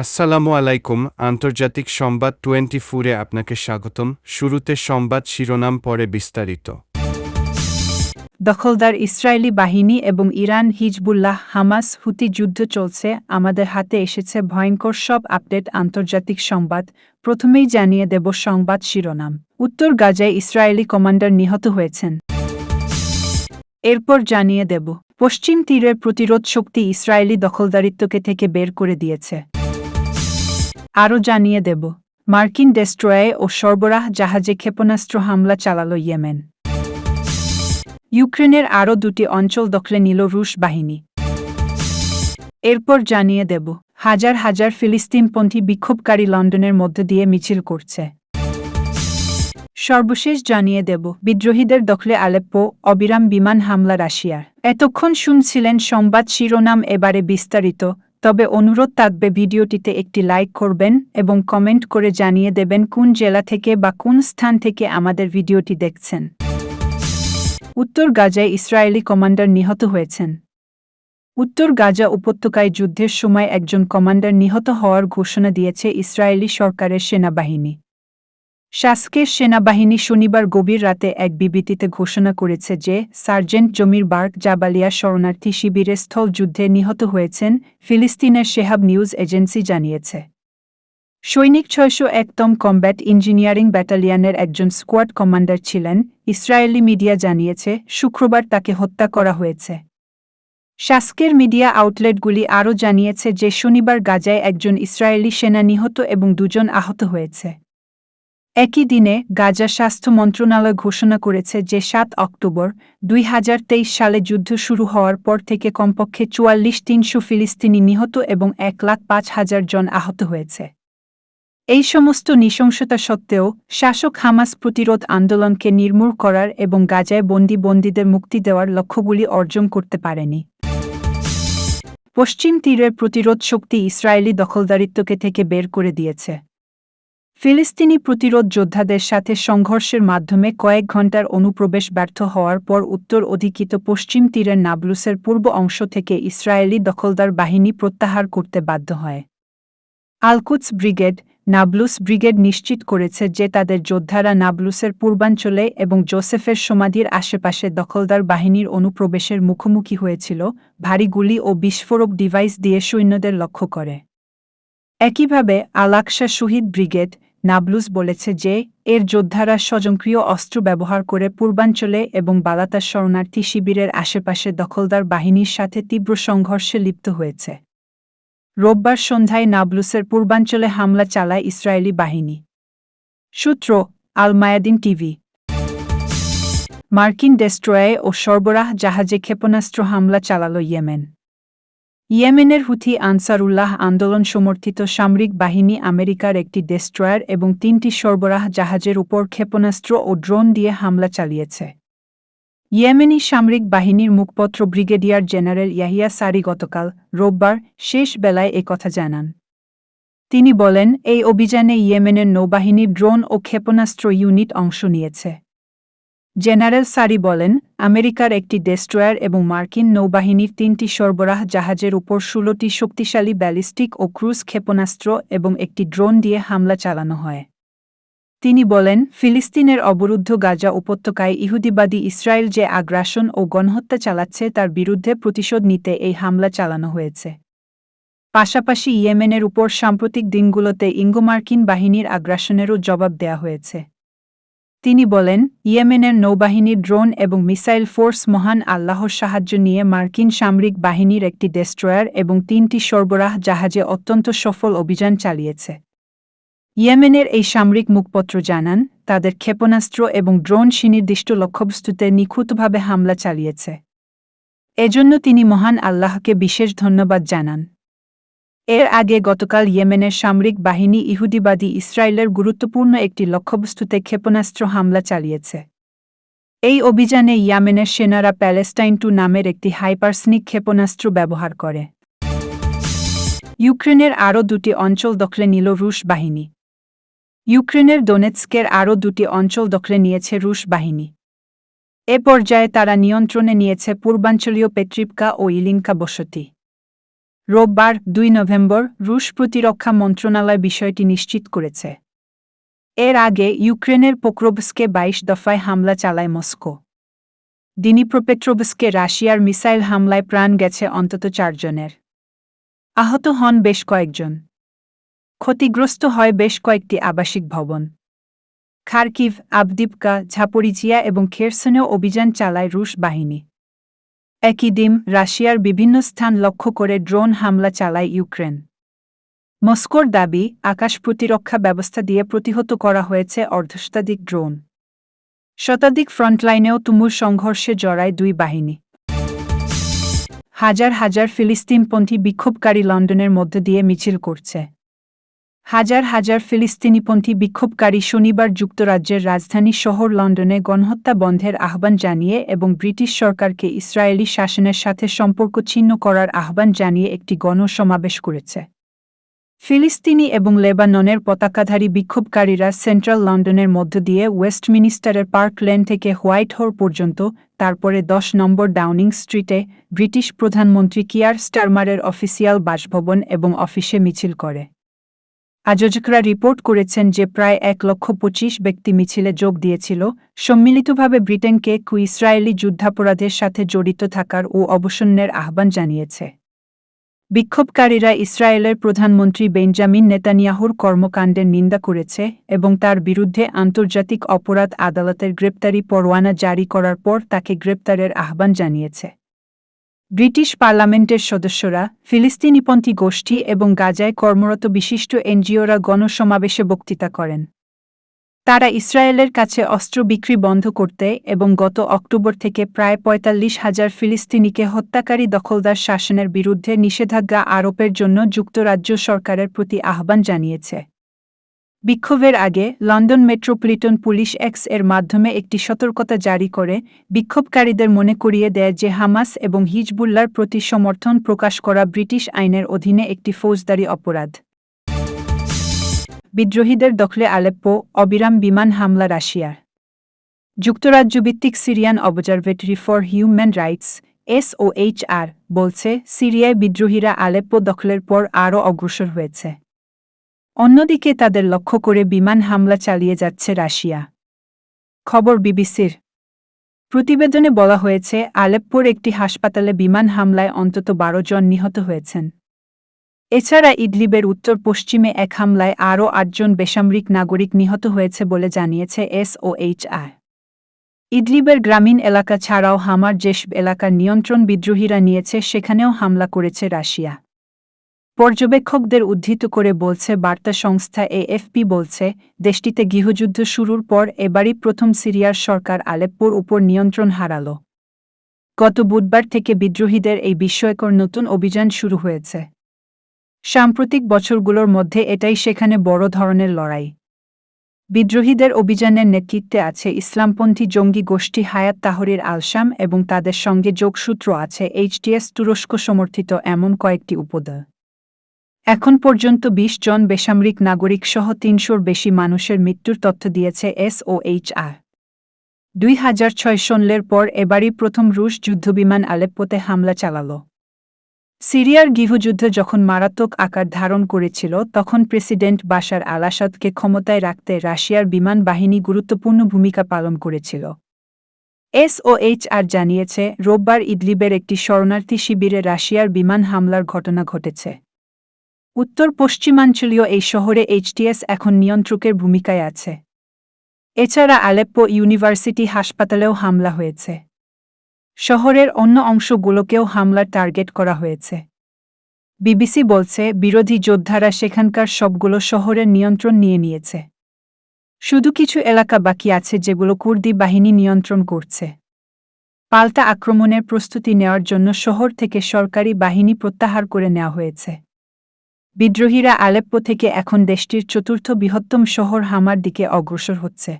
আসসালামু আলাইকুম, আন্তর্জাতিক সংবাদ টোয়েন্টি ফোরে আপনাকে স্বাগতম। শুরুতে সংবাদ শিরোনাম, পরে বিস্তারিত। দখলদার ইসরায়েলি বাহিনী এবং ইরান, হিজবুল্লাহ, হামাস, হুতি যুদ্ধ চলছে। আমাদের হাতে এসেছে ভয়ঙ্কর সব আপডেট, আন্তর্জাতিক সংবাদ। প্রথমেই জানিয়ে দেব সংবাদ শিরোনাম। উত্তর গাজায় ইসরায়েলি কমান্ডার নিহত হয়েছেন। এরপর জানিয়ে দেব, পশ্চিম তীরের প্রতিরোধ শক্তি ইসরায়েলি দখলদারিত্বকে থেকে বের করে দিয়েছে। আরও জানিয়ে দেব, মার্কিন ডেস্ট্রয়ে ও সরবরাহ জাহাজে ক্ষেপণাস্ত্র হামলা চালাল ইয়েমেন। ইউক্রেনের আরও দুটি অঞ্চল দখলে নিল রুশ বাহিনী। এরপর জানিয়ে দেব, হাজার হাজার ফিলিস্তিনপন্থী বিক্ষোভকারী লন্ডনের মধ্য দিয়ে মিছিল করছে। সর্বশেষ জানিয়ে দেব, বিদ্রোহীদের দখলে আলেপ্পো, অবিরাম বিমান হামলা রাশিয়ার। এতক্ষণ শুনছিলেন সংবাদ শিরোনাম, এবারে বিস্তারিত। তবে অনুরোধ থাকবে ভিডিওটিতে একটি লাইক করবেন এবং কমেন্ট করে জানিয়ে দেবেন কোন জেলা থেকে বা কোন স্থান থেকে আমাদের ভিডিওটি দেখছেন। উত্তর গাজায় ইসরায়েলি কমান্ডার নিহত হয়েছেন। উত্তর গাজা উপত্যকায় যুদ্ধের সময় একজন কমান্ডার নিহত হওয়ার ঘোষণা দিয়েছে ইসরায়েলি সরকারের সেনাবাহিনী। শাসকের সেনাবাহিনী শনিবার গভীর রাতে এক বিবৃতিতে ঘোষণা করেছে যে, সার্জেন্ট জমির বার্গ জাবালিয়া শরণার্থী শিবিরে স্থল যুদ্ধে নিহত হয়েছেন ফিলিস্তিনের শেহাব নিউজ এজেন্সি জানিয়েছে। সৈনিক ছয়শো একতম কম্ব্যাট ইঞ্জিনিয়ারিং ব্যাটালিয়নের একজন স্কোয়াড কমান্ডার ছিলেন, ইসরায়েলি মিডিয়া জানিয়েছে, শুক্রবার তাকে হত্যা করা হয়েছে। শাসকের মিডিয়া আউটলেটগুলি আরও জানিয়েছে যে, শনিবার গাজায় একজন ইসরায়েলি সেনা নিহত এবং দুজন আহত হয়েছে। একই দিনে গাজা স্বাস্থ্য মন্ত্রণালয় ঘোষণা করেছে যে সাত অক্টোবর দুই হাজার তেইশ সালে যুদ্ধ শুরু হওয়ার পর থেকে কমপক্ষে চুয়াল্লিশ তিনশো ফিলিস্তিনি নিহত এবং এক লাখ পাঁচ হাজার জন আহত হয়েছে। এই সমস্ত নৃশংসতা সত্ত্বেও শাসক হামাস প্রতিরোধ আন্দোলনকে নির্মূল করার এবং গাজায় বন্দি বন্দীদের মুক্তি দেওয়ার লক্ষ্যগুলি অর্জন করতে পারেনি। পশ্চিম তীরের প্রতিরোধ শক্তি ইসরায়েলি দখলদারিত্বকে থেকে বের করে দিয়েছে। ফিলিস্তিনি প্রতিরোধ যোদ্ধাদের সাথে সংঘর্ষের মাধ্যমে কয়েক ঘণ্টার অনুপ্রবেশ ব্যর্থ হওয়ার পর উত্তর অধিকৃত পশ্চিম তীরের নাবলুসের পূর্ব অংশ থেকে ইসরায়েলি দখলদার বাহিনী প্রত্যাহার করতে বাধ্য হয়। আলকুৎস ব্রিগেড, নাবলুস ব্রিগেড নিশ্চিত করেছে যে তাদের যোদ্ধারা নাবলুসের পূর্বাঞ্চলে এবং জোসেফের সমাধির আশেপাশে দখলদার বাহিনীর অনুপ্রবেশের মুখোমুখি হয়েছিল, ভারী গুলি ও বিস্ফোরক ডিভাইস দিয়ে সৈন্যদের লক্ষ্য করে। একইভাবে আলাকসা শহীদ ব্রিগেড নাবলুস বলেছে যে, এর যোদ্ধারা স্বজনক্রিয় অস্ত্র ব্যবহার করে পূর্বাঞ্চলে এবং বালাতার শরণার্থী শিবিরের আশেপাশে দখলদার বাহিনীর সাথে তীব্র সংঘর্ষে লিপ্ত হয়েছে। রোববার সন্ধ্যায় নাবলুসের পূর্বাঞ্চলে হামলা চালায় ইসরায়েলি বাহিনী। সূত্র আল মায়াদিন টিভি। মার্কিন ডেস্ট্রয়ে ও সরবরাহ জাহাজে ক্ষেপণাস্ত্র হামলা চালাল ইয়েমেন। ইয়েমেনের হুথি আনসারুল্লাহ আন্দোলন সমর্থিত সামরিক বাহিনী আমেরিকার একটি ডেস্ট্রয়ার এবং তিনটি সরবরাহ জাহাজের উপর ক্ষেপণাস্ত্র ও ড্রোন দিয়ে হামলা চালিয়েছে। ইয়েমেনি সামরিক বাহিনীর মুখপত্র ব্রিগেডিয়ার জেনারেল ইয়াহিয়া সারি গতকাল রোববার শেষ বেলায় কথা জানান। তিনি বলেন, এই অভিযানে ইয়েমেনের নৌবাহিনীর ড্রোন ও ক্ষেপণাস্ত্র ইউনিট অংশ নিয়েছে। জেনারেল সারি বলেন, আমেরিকার একটি ডেস্ট্রয়ার এবং মার্কিন নৌবাহিনীর তিনটি সরবরাহ জাহাজের উপর ষোলোটি শক্তিশালী ব্যালিস্টিক ও ক্রুজ ক্ষেপণাস্ত্র এবং একটি ড্রোন দিয়ে হামলা চালানো হয়। তিনি বলেন, ফিলিস্তিনের অবরুদ্ধ গাজা উপত্যকায় ইহুদিবাদী ইসরায়েল যে আগ্রাসন ও গণহত্যা চালাচ্ছে তার বিরুদ্ধে প্রতিশোধ নিতে এই হামলা চালানো হয়েছে। পাশাপাশি ইয়েমেনের উপর সাম্প্রতিক দিনগুলোতে ইঙ্গোমার্কিন বাহিনীর আগ্রাসনেরও জবাব দেয়া হয়েছে। তিনি বলেন, ইয়েমেনের নৌবাহিনীর ড্রোন এবং মিসাইল ফোর্স মহান আল্লাহর সাহায্য নিয়ে মার্কিন সামরিক বাহিনীর একটি ডেস্ট্রয়ার এবং তিনটি সরবরাহ জাহাজে অত্যন্ত সফল অভিযান চালিয়েছে। ইয়েমেনের এই সামরিক মুখপত্র জানান, তাদের ক্ষেপণাস্ত্র এবং ড্রোন সুনির্দিষ্ট লক্ষ্যবস্তুতে নিখুঁতভাবে হামলা চালিয়েছে। এজন্য তিনি মহান আল্লাহকে বিশেষ ধন্যবাদ জানান। এর আগে গতকাল ইয়েমেনের সামরিক বাহিনী ইহুদিবাদী ইসরায়েলের গুরুত্বপূর্ণ একটি লক্ষ্যবস্তুতে ক্ষেপণাস্ত্র হামলা চালিয়েছে। এই অভিযানে ইয়ামেনের সেনারা প্যালেস্টাইন টু নামের একটি হাইপারসনিক ক্ষেপণাস্ত্র ব্যবহার করে। ইউক্রেনের আরও দুটি অঞ্চল দখলে নিল রুশ বাহিনী। ইউক্রেনের দোনেৎস্কের আরও দুটি অঞ্চল দখলে নিয়েছে রুশ বাহিনী। এ পর্যায়ে তারা নিয়ন্ত্রণে নিয়েছে পূর্বাঞ্চলীয় পেট্রিপকা ও ইলিনকা বসতি। রোববার, দুই নভেম্বর, রুশ প্রতিরক্ষা মন্ত্রণালয় বিষয়টি নিশ্চিত করেছে। এর আগে ইউক্রেনের পোক্রোবস্কে বাইশ দফায় হামলা চালায় মস্কো। দিনিপ্রোপেট্রোবস্কে রাশিয়ার মিসাইল হামলায় প্রাণ গেছে অন্তত চারজনের। আহত হন বেশ কয়েকজন। ক্ষতিগ্রস্ত হয় বেশ কয়েকটি আবাসিক ভবন। খার্কিভ, আবদিপকা ঝাপরিজিয়া এবং খেরসনেও অভিযান চালায় রুশ বাহিনী। একই দিন রাশিয়ার বিভিন্ন স্থান লক্ষ্য করে ড্রোন হামলা চালায় ইউক্রেন। মস্কোর দাবি, আকাশ প্রতিরক্ষা ব্যবস্থা দিয়ে প্রতিহত করা হয়েছে অর্ধশতাধিক ড্রোন। শতাধিক ফ্রন্টলাইনেও তুমুল সংঘর্ষে জড়ায় দুই বাহিনী। হাজার হাজার ফিলিস্তিনপন্থী বিক্ষোভকারী লন্ডনের মধ্য দিয়ে মিছিল করছে। হাজার হাজার ফিলিস্তিনিপন্থী বিক্ষোভকারী শনিবার যুক্তরাজ্যের রাজধানী শহর লন্ডনে গণহত্যা বন্ধের আহ্বান জানিয়ে এবং ব্রিটিশ সরকারকে ইসরায়েলি শাসনের সাথে সম্পর্ক ছিন্ন করার আহ্বান জানিয়ে একটি গণসমাবেশ করেছে। ফিলিস্তিনি এবং লেবাননের পতাকাধারী বিক্ষোভকারীরা সেন্ট্রাল লন্ডনের মধ্য দিয়ে ওয়েস্টমিনিস্টারের পার্ক লেন থেকে হোয়াইট হোর পর্যন্ত, তারপরে দশ নম্বর ডাউনিং স্ট্রিটে ব্রিটিশ প্রধানমন্ত্রী কিয়ার স্টারমারের অফিসিয়াল বাসভবন এবং অফিসে মিছিল করে। আয়োজকরা রিপোর্ট করেছেন যে প্রায় এক লক্ষ পঁচিশ ব্যক্তি মিছিলে যোগ দিয়েছিল, সম্মিলিতভাবে ব্রিটেনকে কু ইসরায়েলি যুদ্ধাপরাধের সাথে জড়িত থাকার ও অবসন্নের আহ্বান জানিয়েছে। বিক্ষোভকারীরা ইসরায়েলের প্রধানমন্ত্রী বেঞ্জামিন নেতানিয়াহুর কর্মকাণ্ডের নিন্দা করেছে এবং তার বিরুদ্ধে আন্তর্জাতিক অপরাধ আদালতের গ্রেপ্তারি পরোয়ানা জারি করার পর তাকে গ্রেপ্তারের আহ্বান জানিয়েছে। ব্রিটিশ পার্লামেন্টের সদস্যরা ফিলিস্তিনিপন্থী গোষ্ঠী এবং গাজায় কর্মরত বিশিষ্ট এনজিওরা গণসমাবেশে বক্তৃতা করেন। তারা ইসরায়েলের কাছে অস্ত্র বিক্রি বন্ধ করতে এবং গত অক্টোবর থেকে প্রায় পঁয়তাল্লিশ হাজার ফিলিস্তিনিকে হত্যাকারী দখলদার শাসনের বিরুদ্ধে নিষেধাজ্ঞা আরোপের জন্য যুক্তরাজ্য সরকারের প্রতি আহ্বান জানিয়েছে। বিক্ষোভের আগে লন্ডন মেট্রোপলিটন পুলিশ এক্সের মাধ্যমে একটি সতর্কতা জারি করে বিক্ষোভকারীদের মনে করিয়ে দেয় যে হামাস এবং হিজবুল্লার প্রতি সমর্থন প্রকাশ করা ব্রিটিশ আইনের অধীনে একটি ফৌজদারি অপরাধ। বিদ্রোহীদের দখলে আলেপ্পো, অবিরাম বিমান হামলা রাশিয়ার। যুক্তরাজ্যভিত্তিক Syrian Observatory for Human Rights, SOHR, বলছে, সিরিয়ায় বিদ্রোহীরা আলেপ্পো দখলের পর আরও অগ্রসর হয়েছে। অন্যদিকে তাদের লক্ষ্য করে বিমান হামলা চালিয়ে যাচ্ছে রাশিয়া। খবর বিবিসির। প্রতিবেদনে বলা হয়েছে, আলেপ্পোর একটি হাসপাতালে বিমান হামলায় অন্তত বারো জন নিহত হয়েছেন। এছাড়া ইডলিবের উত্তর পশ্চিমে এক হামলায় আরও আটজন বেসামরিক নাগরিক নিহত হয়েছে বলে জানিয়েছে এসওএইচআর। ইডলিবের গ্রামীণ এলাকা ছাড়াও হামার জেশ এলাকার নিয়ন্ত্রণ বিদ্রোহীরা নিয়েছে, সেখানেও হামলা করেছে রাশিয়া। পর্যবেক্ষকদের উদ্ধৃত করে বলছে, বার্তা সংস্থা এএফপি বলছে, দেশটিতে গৃহযুদ্ধ শুরুর পর এবারই প্রথম সিরিয়ার সরকার আলেপ্পোর উপর নিয়ন্ত্রণ হারাল। গত বুধবার থেকে বিদ্রোহীদের এই বিস্ময়কর নতুন অভিযান শুরু হয়েছে। সাম্প্রতিক বছরগুলোর মধ্যে এটাই সেখানে বড় ধরনের লড়াই। বিদ্রোহীদের অভিযানের নেতৃত্বে আছে ইসলামপন্থী জঙ্গি গোষ্ঠী হায়াত তাহরির আলসাম এবং তাদের সঙ্গে যোগসূত্র আছে এইচটিএস তুরস্ক সমর্থিত এমন কয়েকটি উপদল। এখন পর্যন্ত ২০ জন বেসামরিক নাগরিক সহ তিনশোর বেশি মানুষের মৃত্যুর তথ্য দিয়েছে এসওএইচআর। দুই হাজার ছয় সনলের পর এবারই প্রথম রুশ যুদ্ধবিমান আলেপ্পোতে হামলা চালাল। সিরিয়ার গৃহযুদ্ধ যখন মারাত্মক আকার ধারণ করেছিল, তখন প্রেসিডেন্ট বাশার আল আসাদকে ক্ষমতায় রাখতে রাশিয়ার বিমান বাহিনী গুরুত্বপূর্ণ ভূমিকা পালন করেছিল। এসওএইচআর জানিয়েছে, রোববার ইদলিবের একটি শরণার্থী শিবিরে রাশিয়ার বিমান হামলার ঘটনা ঘটেছে। উত্তর পশ্চিমাঞ্চলীয় এই শহরে এইচটিএস এখন নিয়ন্ত্রকের ভূমিকায় আছে। এছাড়া আলেপ্পো ইউনিভার্সিটি হাসপাতালেও হামলা হয়েছে। শহরের অন্য অংশগুলোকেও হামলার টার্গেট করা হয়েছে। বিবিসি বলছে, বিরোধী যোদ্ধারা সেখানকার সবগুলো শহরের নিয়ন্ত্রণ নিয়ে নিয়েছে। শুধু কিছু এলাকা বাকি আছে যেগুলো কুর্দি বাহিনী নিয়ন্ত্রণ করছে। পাল্টা আক্রমণের প্রস্তুতি নেওয়ার জন্য শহর থেকে সরকারি বাহিনী প্রত্যাহার করে নেওয়া হয়েছে। বিদ্রোহীরা আলেপ্পো থেকে এখন দেশটির চতুর্থ বৃহত্তম শহর হামার দিকে অগ্রসর হচ্ছে।